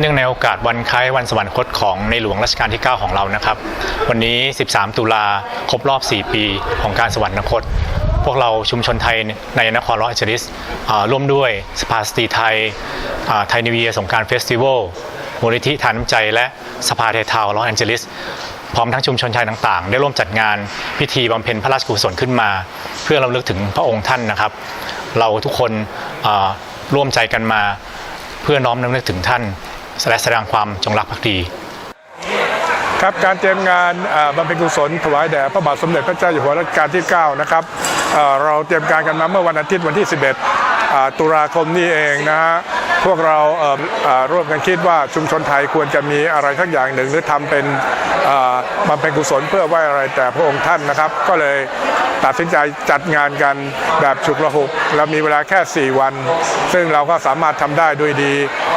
เนื่องในโอกาสวันคล้ายวันสวรรคตของในหลวงรัชกาลที่ 9 ของเรานะครับ วันนี้ 13 ตุลาครบรอบ 4 ปีของการสวรรคต พวกเราชุมชนไทยในนครลอสแอนเจลิสร่วมด้วยสภาสตรีไทยไทยนิวเยียร์สงการเฟสติวัลมูลนิธิทานน้ำใจ และสภาไทยทาวน์ลอสแอนเจลิสพร้อมทั้งชุมชนไทยต่างๆ ได้ร่วมจัดงานพิธีบำเพ็ญพระราชกุศลขึ้นมา เพื่อเราลึกถึงพระองค์ท่านนะครับ เราทุกคนร่วมใจกันมา เพื่อน้อมรำลึกถึงท่าน และแสดงความจงรักภักดี ครับการเตรียมงานบำเพ็ญกุศลถวายแด่พระบาทสมเด็จพระเจ้าอยู่หัวรัชกาลที่ 9 นะครับเราเตรียมการกันมาเมื่อวันอาทิตย์วันที่ 11 ตุลาคมนี้เองนะฮะ พวกเราเอ่อร่วมกันคิดว่าชุมชนไทยควรจะมีอะไรสักอย่างหนึ่งหรือทำเป็นบำเพ็ญกุศลเพื่อไหวอะไรแต่พระองค์ท่านนะครับ ก็เลยตัดสินใจจัดงานกันแบบฉุกละหุกเรามีเวลาแค่ 4 วัน ซึ่งเราก็สามารถทำได้ด้วยดี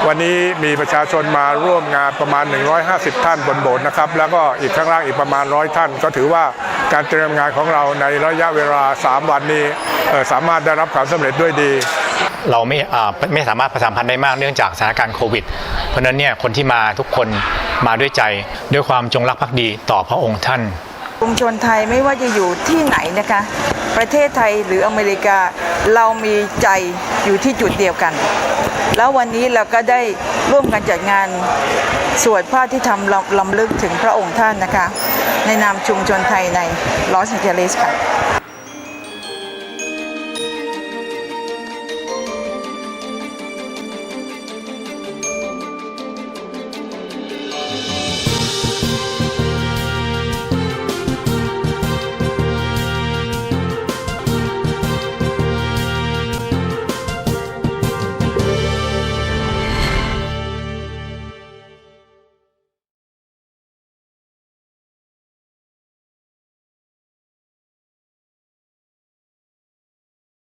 วันนี้มีประชาชนมาร่วมงานประมาณ 150 ท่านบนโบสถ์นะครับ แล้วก็อีกข้างล่างอีกประมาณร้อยท่าน ก็ถือว่าการเตรียมงานของเราในระยะเวลา 3 วันนี้สามารถได้รับความสำเร็จด้วยดี เราไม่อ่าไม่สามารถประชาสัมพันธ์ได้มากเนื่องจากสถานการณ์โควิด เพราะนั้นเนี่ยคนที่มาทุกคนมาด้วยใจด้วยความจงรักภักดีต่อพระองค์ท่านชุมชนไทยไม่ว่าจะอยู่ที่ไหนนะคะ ประเทศไทยหรืออเมริกาเรามีใจอยู่ที่จุดเดียวกัน แล้ววันนี้เราก็ได้ร่วมกันจัดงานสวดพระที่ทำลำลำลึกถึงพระองค์ท่านนะคะ ในนามชุมชนไทยในลอสแอนเจลิสค่ะ